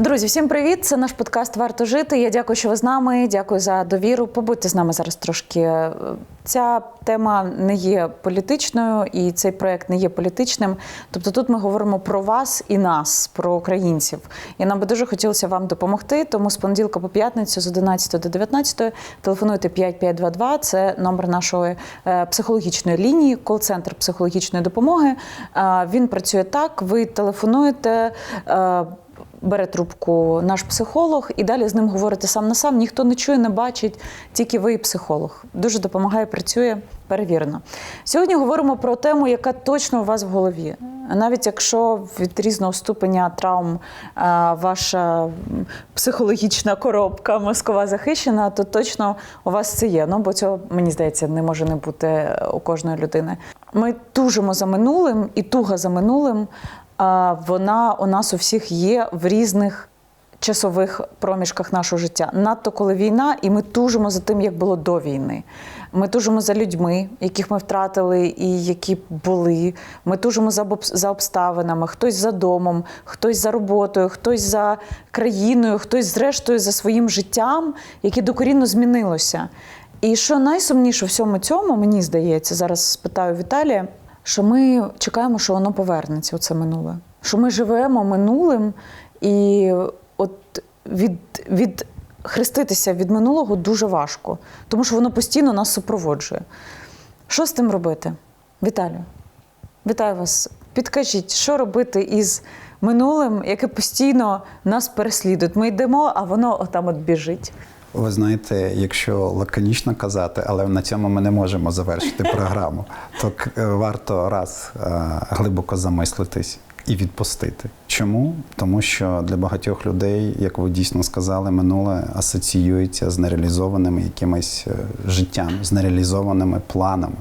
Друзі, всім привіт! Це наш подкаст Варто жити. Я дякую, що ви з нами. Дякую за довіру. Побудьте з нами зараз трошки. Ця тема не є політичною, і цей проект не є політичним. Тобто, тут ми говоримо про вас і нас, про українців. І нам би дуже хотілося вам допомогти. Тому з понеділка по п'ятницю з 11 до 19 телефонуйте 5522. Це номер нашої е, психологічної лінії, кол-центр психологічної допомоги. Е, Він працює так. Ви телефонуєте. Бере трубку наш психолог і далі з ним говорите сам на сам. Ніхто не чує, не бачить, тільки ви і психолог. Дуже допомагає, працює перевірено. Сьогодні говоримо про тему, яка точно у вас в голові. Навіть якщо від різного ступеня травм ваша психологічна коробка мозкова захищена, то точно у вас це є. Ну бо цього мені здається не може не бути у кожної людини. Ми тужимо за минулим і туга за минулим вона у нас у всіх є в різних часових проміжках нашого життя. Надто коли війна, і ми тужимо за тим, як було до війни. Ми тужимо за людьми, яких ми втратили і які були. Ми тужимо за, за обставинами, хтось за домом, хтось за роботою, хтось за країною, хтось, зрештою, за своїм життям, яке докорінно змінилося. І що найсумніше в всьому цьому, мені здається, зараз спитаю Віталія, що ми чекаємо, що воно повернеться, оце минуле. Що ми живемо минулим, і от від, від хреститися від минулого дуже важко, тому що воно постійно нас супроводжує. Що з тим робити? Віталію, вітаю вас. Підкажіть, що робити із минулим, яке постійно нас переслідує? Ми йдемо, а воно отам от біжить. Ви знаєте, якщо лаконічно казати, але на цьому ми не можемо завершити програму, то е, варто раз е, глибоко замислитись і відпустити. Чому? Тому що для багатьох людей, як ви дійсно сказали, минуле асоціюється з нереалізованими якимось е, життям, з нереалізованими планами,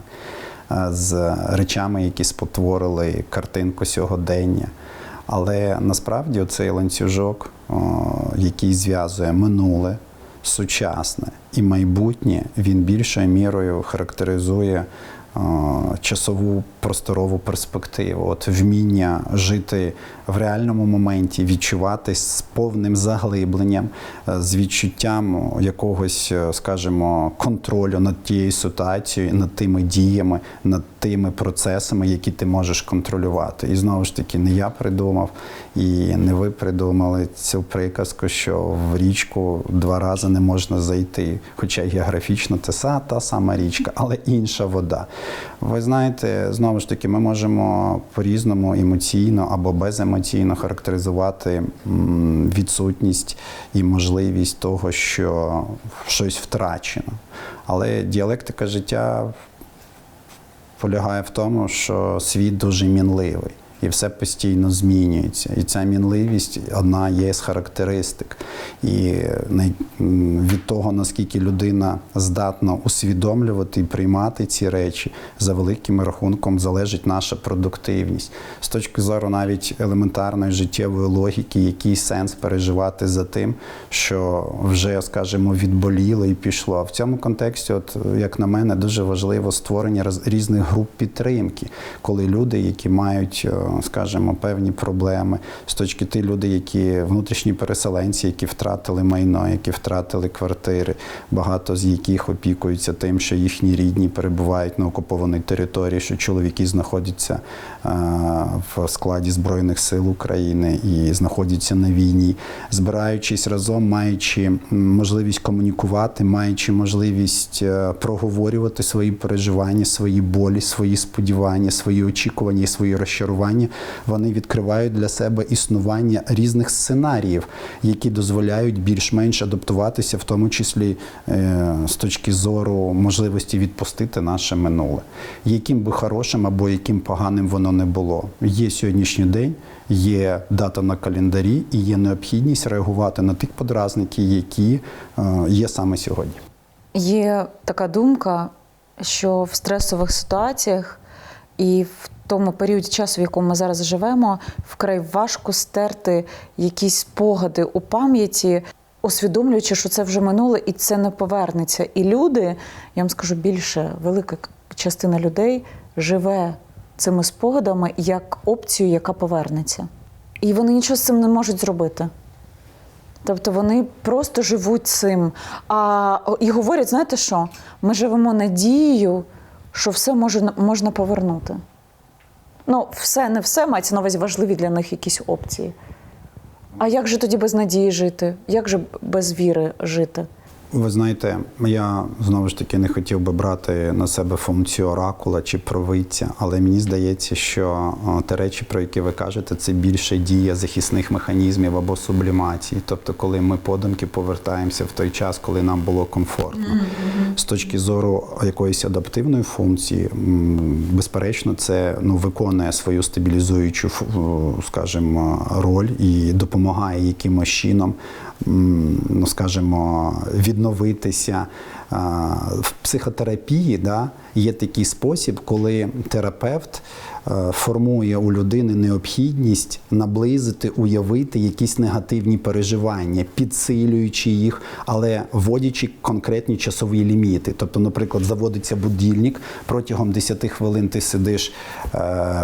з речами, які спотворили картинку сьогодення. Але насправді цей ланцюжок, який зв'язує минуле, сучасне і майбутнє, він більшою мірою характеризує часову просторову перспективу, от вміння жити в реальному моменті, відчувати з повним заглибленням, е, з відчуттям якогось, е, скажімо, контролю над тією ситуацією, над тими діями, над тими процесами, які ти можеш контролювати. І знову ж таки, не я придумав, і не ви придумали цю приказку, що в річку два рази не можна зайти. Хоча географічно це та сама річка, але інша вода. Ви знаєте, знову ж таки, ми можемо по-різному емоційно або беземоційно характеризувати відсутність і можливість того, що щось втрачено. Але діалектика життя полягає в тому, що світ дуже мінливий. І все постійно змінюється. І ця мінливість одна є з характеристик. І від того, наскільки людина здатна усвідомлювати і приймати ці речі, за великим рахунком залежить наша продуктивність. З точки зору навіть елементарної життєвої логіки, який сенс переживати за тим, що вже, скажімо, відболіло і пішло. А В цьому контексті, от як на мене, дуже важливо створення різних груп підтримки, коли люди, які мають, е, скажімо, певні проблеми, з точки ті люди, які внутрішні переселенці, які втратили майно, які втратили квартири, багато з яких опікуються тим, що їхні рідні перебувають на окупованій території, що чоловіки знаходяться в складі збройних сил України і знаходяться на війні, збираючись разом, маючи можливість комунікувати, маючи можливість е, проговорювати свої переживання, свої болі, свої сподівання, свої очікування і свої розчарування, вони відкривають для себе існування різних сценаріїв, які дозволяють більш-менш адаптуватися, в тому числі е, з точки зору можливості відпустити наше минуле, яким би хорошим або яким поганим воно не було. Є сьогоднішній день, є дата на календарі і є необхідність реагувати на тих подразники, які е, є саме сьогодні. Є така думка, що в стресових ситуаціях і в тому періоді часу, в якому ми зараз живемо, вкрай важко стерти якісь спогади у пам'яті, усвідомлюючи, що це вже минуле і це не повернеться. І люди, я вам скажу більше, велика частина людей живе цими спогадами як опцію, яка повернеться. І вони нічого з цим не можуть зробити. Тобто вони просто живуть цим. А, і говорять, знаєте що? Ми живемо надією, що все може, можна повернути. Ну, все, не все мається на увазі важливі для них якісь опції. А як же тоді без надії жити? Як же без віри жити? Ви знаєте, я знову ж таки не хотів би брати на себе функцію оракула чи провидця, але мені здається, що ті речі, про які ви кажете, це більше дія захисних механізмів або сублімації. Тобто, коли ми подумки повертаємося в той час, коли нам було комфортно. З точки зору якоїсь адаптивної функції, безперечно, це ну, виконує свою стабілізуючу, скажімо, роль і допомагає якимось чином, ну скажімо, відновитися. В психотерапії да, є такий спосіб, коли терапевт е, формує у людини необхідність наблизити, уявити якісь негативні переживання, підсилюючи їх, але вводячи конкретні часові ліміти. Тобто, наприклад, заводиться будильник, протягом 10 хвилин ти сидиш е,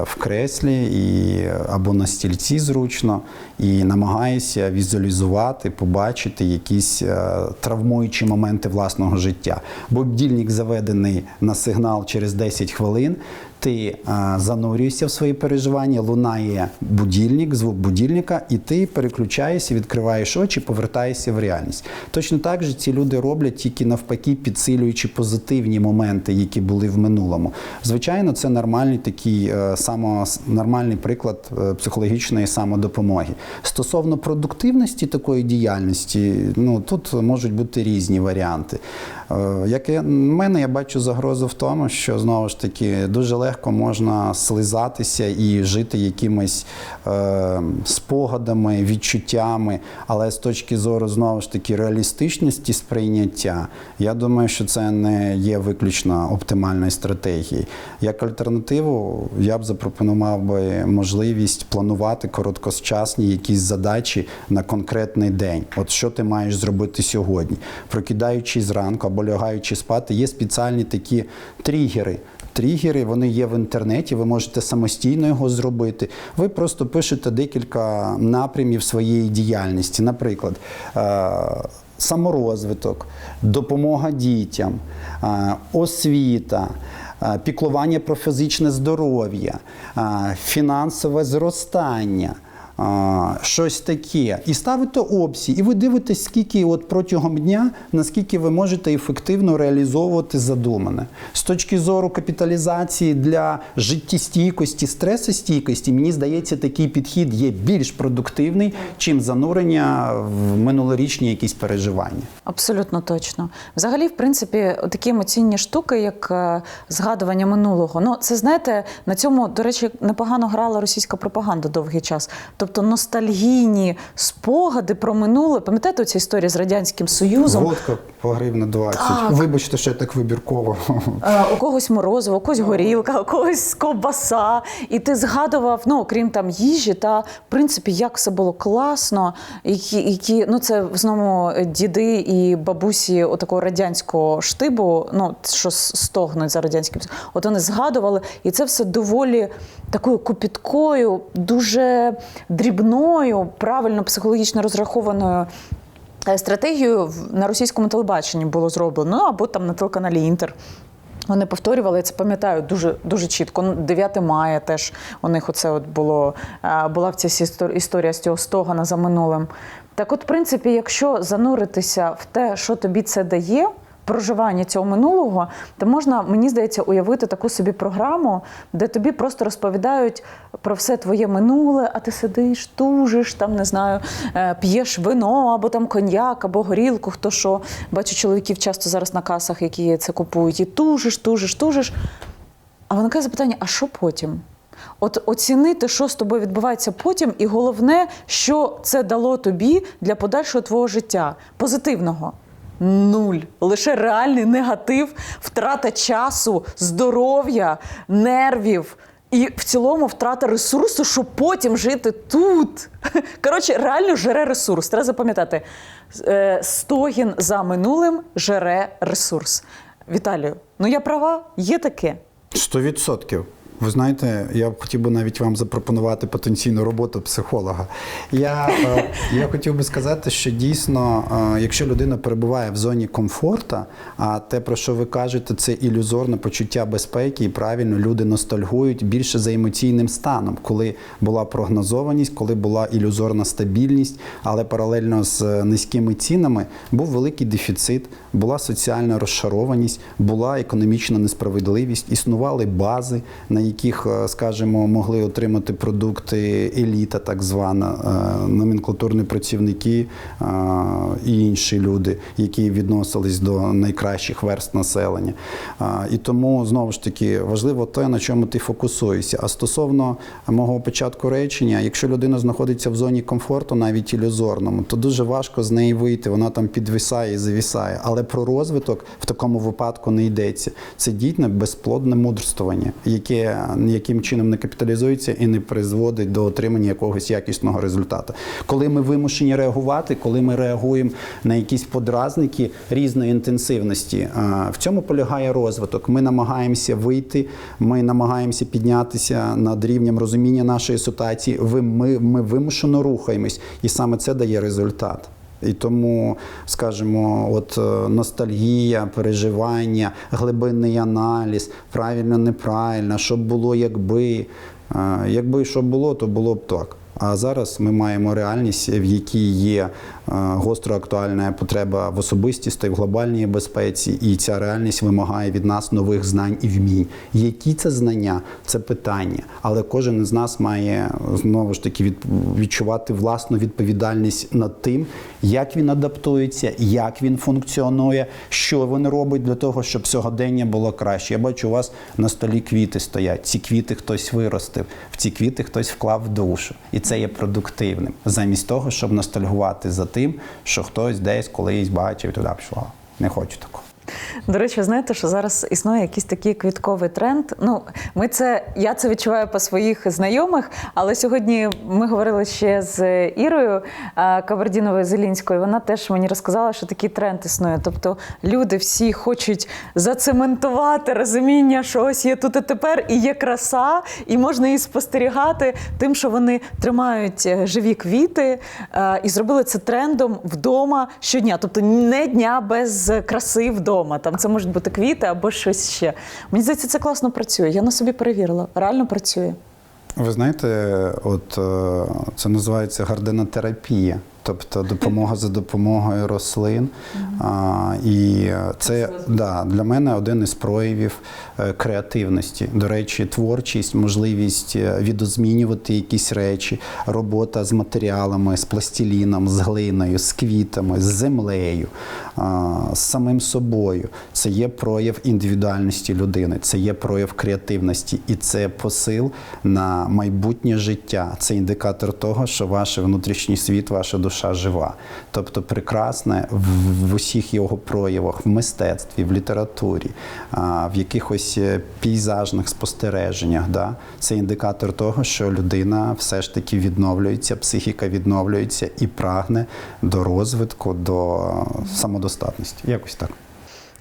в креслі і, або на стільці зручно і намагаєшся візуалізувати, побачити якісь е, травмуючі моменти власного життя. Бо будильник заведений на сигнал через 10 хвилин. Ти а, занурюєшся в свої переживання, лунає будильник, звук будильника, і ти переключаєшся, відкриваєш очі, повертаєшся в реальність. Точно так же ці люди роблять тільки навпаки, підсилюючи позитивні моменти, які були в минулому. Звичайно, це нормальний такий е, само нормальний приклад е, психологічної самодопомоги. Стосовно продуктивності такої діяльності, ну тут можуть бути різні варіанти. Е, Як я, в мене я бачу загрозу в тому, що знову ж таки дуже легко можна слизатися і жити якимись е, спогадами, відчуттями, але з точки зору знову ж таки реалістичності сприйняття, я думаю, що це не є виключно оптимальною стратегією. Як альтернативу, я б запропонував би можливість планувати короткочасні якісь задачі на конкретний день. От що ти маєш зробити сьогодні, прокидаючись зранку або лягаючи спати, є спеціальні такі тригери. Тригери, вони є в інтернеті, ви можете самостійно його зробити. Ви просто пишете декілька напрямів своєї діяльності. Наприклад, е, саморозвиток, допомога дітям, е, освіта. е, Піклування про фізичне здоров'я, фінансове зростання, а, щось таке, і ставите опції, і ви дивитесь, скільки от протягом дня, наскільки ви можете ефективно реалізовувати задумане. З точки зору капіталізації для життєстійкості, стресостійкості, мені здається, такий підхід є більш продуктивний, чим занурення в минулорічні якісь переживання. Абсолютно точно. Взагалі, в принципі, такі емоційні штуки, як е, згадування минулого. Ну, це знаєте, на цьому, до речі, непогано грала російська пропаганда довгий час. Тобто ностальгійні спогади про минуле. Пам'ятаєте цю історію з Радянським Союзом? Водка по гривні 20. Так. Вибачте, що я так вибірково. Е, У когось морозиво, у когось горілка, у когось ковбаса. І ти згадував, ну окрім там їжі, та в принципі, як все було класно, які, які ну це знову діди і бабусі отакого радянського штибу, ну що стогнуть за радянським. От вони згадували, і це все доволі такою копіткою, дуже дрібною, правильно психологічно розрахованою. Е, Стратегію на російському телебаченні було зроблено, ну або там на телеканалі Інтер. Вони повторювали, я це пам'ятаю дуже дуже чітко. Ну, 9 мая теж у них оце от було е, була в всі історія з цього стогана за минулим. Так, от, в принципі, якщо зануритися в те, що тобі це дає. Проживання цього минулого, то можна, мені здається, уявити таку собі програму, де тобі просто розповідають про все твоє минуле, а ти сидиш, тужиш, там не знаю, е, п'єш вино або там коньяк, або горілку, хто що. Бачу чоловіків часто зараз на касах, які це купують, і тужиш, тужиш, тужиш. А виникає запитання: а що потім? От оцінити, що з тобою відбувається потім, і головне, що це дало тобі для подальшого твого життя, позитивного. Нуль. Лише реальний негатив, втрата часу, здоров'я, нервів. І в цілому втрата ресурсу, щоб потім жити тут. Коротше, реально жере ресурс. Треба запам'ятати. Е, Стогін за минулим жере ресурс. Віталію, ну я права, є таке. Сто відсотків. Ви знаєте, я хотів би навіть вам запропонувати потенційну роботу психолога. Я, е, я хотів би сказати, що дійсно, е, якщо людина перебуває в зоні комфорту, а те, про що ви кажете, це ілюзорне почуття безпеки, і правильно люди ностальгують більше за емоційним станом, коли була прогнозованість, коли була ілюзорна стабільність, але паралельно з низькими цінами був великий дефіцит, була соціальна розшарованість, була економічна несправедливість, існували бази, на яких, е, скажімо, могли отримати продукти еліта, так звана, е, номенклатурні працівники е, і інші люди, які відносились до найкращих верст населення. І тому знову ж таки важливо те, на чому ти фокусуєшся. А стосовно мого початку речення, якщо людина знаходиться в зоні комфорту, навіть ілюзорному, то дуже важко з неї вийти. Вона там підвисає і завісає. Але про розвиток в такому випадку не йдеться. Це дійсно безплодне мудрствування, яке ніяким чином не капіталізується і не призводить до отримання якогось якісного результату. Коли ми вимушені реагувати, коли ми реагуємо на якісь подразники різної інтенсивності, в цьому полягає розвиток. Ми намагаємося вийти, ми намагаємося піднятися над рівнем розуміння нашої ситуації. Ми, ми вимушено рухаємось, і саме це дає результат. І тому, скажімо, от е, ностальгія, переживання, глибинний аналіз, правильно, неправильно, що було, якби. Е, Якби що було, то було б так. А зараз ми маємо реальність, в якій є е, гостро актуальна потреба в особистісті, в глобальній безпеці, і ця реальність вимагає від нас нових знань і вмінь. Які це знання? Це питання. Але кожен із нас має знову ж таки від- відчувати власну відповідальність над тим, як він адаптується, як він функціонує, що він робить для того, щоб сьогодення було краще. Я бачу, у вас на столі квіти стоять. Ці квіти хтось виростив, в ці квіти хтось вклав душу, і це є продуктивним, замість того, щоб ностальгувати за тим, що хтось десь колись бачив туди пішла. Не хочу такого. До речі, знаєте, що зараз існує якийсь такий квітковий тренд. Ну, ми це, я це відчуваю по своїх знайомих, але сьогодні ми говорили ще з Ірою е, Кабардіновою Зелінською. Вона теж мені розказала, що такий тренд існує. Тобто люди всі хочуть зацементувати розуміння, що ось є тут і тепер, і є краса, і можна її спостерігати тим, що вони тримають е, живі квіти е, і зробили це трендом вдома щодня. Тобто не дня без краси вдома. Там це можуть бути квіти або щось ще. Мені здається, це класно працює. Я на собі перевірила. Реально працює. Ви знаєте, от е, це називається гарденотерапія, тобто допомога за допомогою рослин. А, і це да, для мене один із проявів е, креативності. До речі, творчість, можливість е, відозмінювати якісь речі, робота з матеріалами, з пластиліном, з глиною, з квітами, з землею, з самим собою. Це є прояв індивідуальності людини, це є прояв креативності, і це посил на майбутнє життя. Це індикатор того, що ваш внутрішній світ, ваша душа жива. Тобто прекрасне в, в усіх його проявах, в мистецтві, в літературі, а, в якихось е, пейзажних спостереженнях. Да? Це індикатор того, що людина все ж таки відновлюється, психіка відновлюється і прагне до розвитку, до самодостатності. Якось так.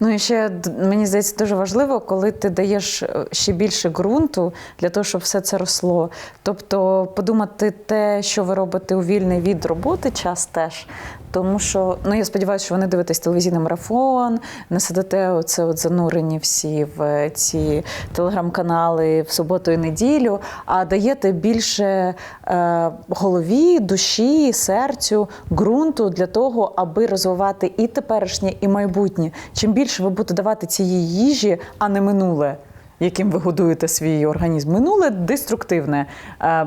Ну і ще мені здається дуже важливо, коли ти даєш е, ще більше ґрунту для того, щоб все це росло. Тобто подумати те, що ви робите у вільний від роботи час теж. Тому що ну я сподіваюся, що ви не дивитесь телевізійний марафон, не сидите оце от занурені всі в ці телеграм-канали в суботу і неділю, а даєте більше е, голові, душі, серцю, ґрунту для того, аби розвивати і теперішнє, і майбутнє. Чим більше ви будете давати цієї їжі, а не минуле, яким ви годуєте свій організм. Минуле деструктивне. Е,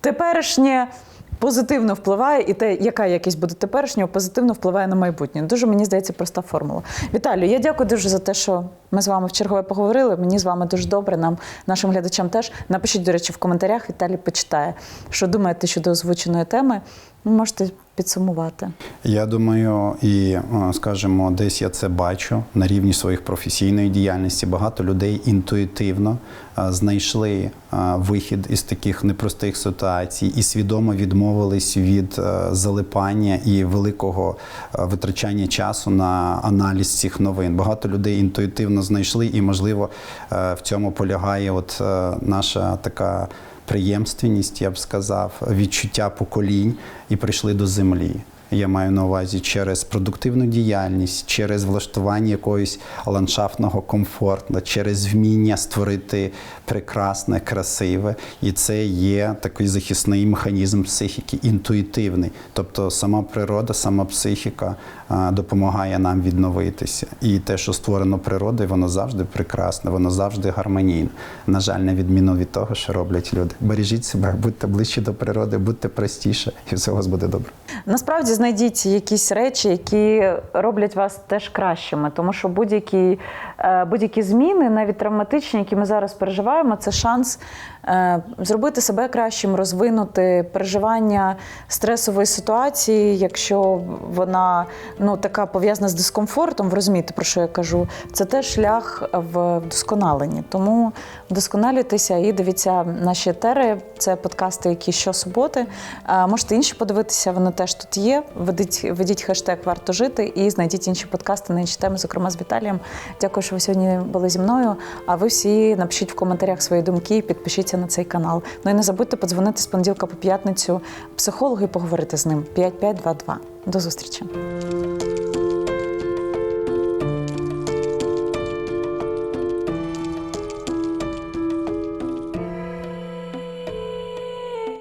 теперішнє позитивно впливає, і те, яка якість буде теперішнього, позитивно впливає на майбутнє. Дуже мені здається, проста формула. Віталію, я дякую дуже за те, що ми з вами в чергове поговорили. Мені з вами дуже добре. Нам, нашим глядачам, теж напишіть, до речі, в коментарях. Віталій почитає, що думаєте щодо озвученої теми. Ви можете підсумувати? Я думаю, і е, скажімо, десь я це бачу на рівні своїх професійної діяльності. Багато людей інтуїтивно е, знайшли е, вихід із таких непростих ситуацій і свідомо відмовились від залипання і великого витрачання часу на аналіз цих новин. Багато людей інтуїтивно знайшли, і можливо в цьому полягає от наша така приємственність, я б сказав, відчуття поколінь і прийшли до землі. Я маю на увазі через продуктивну діяльність, через влаштування якогось ландшафтного комфорту, через вміння створити прекрасне, красиве. І це є такий захисний механізм психіки, інтуїтивний. Тобто сама природа, сама психіка допомагає нам відновитися. І те, що створено природою, воно завжди прекрасне, воно завжди гармонійне. На жаль, на відміну від того, що роблять люди. Бережіть себе, будьте ближче до природи, будьте простіше, і вас буде добре. Насправді знайдіть якісь речі, які роблять вас теж кращими, тому що будь-які, е, будь-які зміни, навіть травматичні, які ми зараз переживаємо, це шанс е, зробити себе кращим, розвинути переживання стресової ситуації, якщо вона ну така пов'язана з дискомфортом, ви розумієте, про що я кажу, це теж шлях в вдосконаленні. Тому вдосконалюйтеся і дивіться наші етери. Це подкасти, які щосуботи. Е, Можете інші подивитися, вони теж тут є. Ведіть, ведіть хештег варто жити і знайдіть інші подкасти на інші теми, зокрема з Віталієм. Дякую, що ви сьогодні були зі мною. А ви всі напишіть в коментарях свої думки і підпишіться на цей канал. Ну і не забудьте подзвонити з понеділка по п'ятницю психологу і поговорити з ним 5522. До зустрічі.